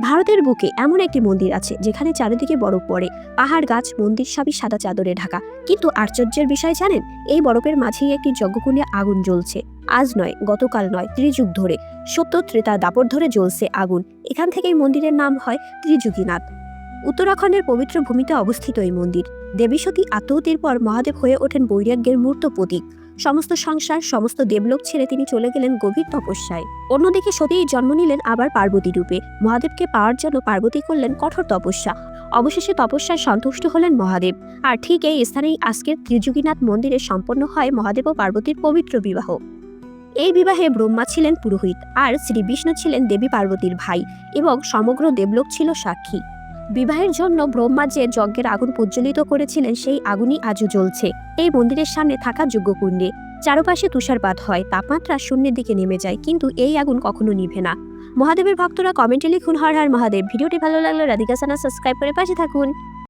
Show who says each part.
Speaker 1: ভারতের বুকে এমন একটি মন্দির আছে যেখানে চারিদিকে বরফ পড়ে, পাহাড়, গাছ, মন্দির সবই সাদা চাদরে ঢাকা। কিন্তু আশ্চর্যের বিষয় জানেন, এই বরফের মাঝেই একটি যজ্ঞকুণ্ডে আগুন জ্বলছে। আজ নয়, গতকাল নয়, ত্রিযুগ ধরে। সত্য ত্রেতা দাপট ধরে জ্বলছে আগুন। এখান থেকেই মন্দিরের নাম হয় ত্রিযুগীনাথ। উত্তরাখণ্ডের পবিত্র ভূমিতে অবস্থিত এই মন্দির। দেবী সতী আত্মহতির পর মহাদেব হয়ে ওঠেন বৈরাগ্যের মূর্ত প্রতীক। সমস্ত সংসার, সমস্ত দেবলোক ছেড়ে তিনি চলে গেলেন গভীর তপস্যায়। অন্যদিকে সতীই জন্ম নিলেন আবার পার্বতী রূপে। মহাদেবকে পাওয়ার জন্য পার্বতী করলেন কঠোর তপস্যা। অবশেষে তপস্যায় সন্তুষ্ট হলেন মহাদেব। আর ঠিক এই স্থানেই আজকের ত্রিযুগীনাথ মন্দিরে সম্পন্ন হয় মহাদেব ও পার্বতীর পবিত্র বিবাহ। এই বিবাহে ব্রহ্মা ছিলেন পুরোহিত, আর শ্রী বিষ্ণু ছিলেন দেবী পার্বতীর ভাই এবং সমগ্র দেবলোক ছিল সাক্ষী। বিবাহের জন্য ব্রহ্মা যে যজ্ঞের আগুন প্রজ্বলিত করেছিলেন, সেই আগুনই আজও জ্বলছে। এই মন্দিরের সামনে থাকা যজ্ঞকুণ্ডে চারপাশে তুষারপাত হয়, তাপমাত্রা শূন্যের দিকে নেমে যায়, কিন্তু এই আগুন কখনো নিভে না। মহাদেবের ভক্তরা কমেন্টে লিখুন, হর হর মহাদেব। ভিডিওটি ভালো লাগলে রাধিকা সানা সাবস্ক্রাইব করে পাশে থাকুন।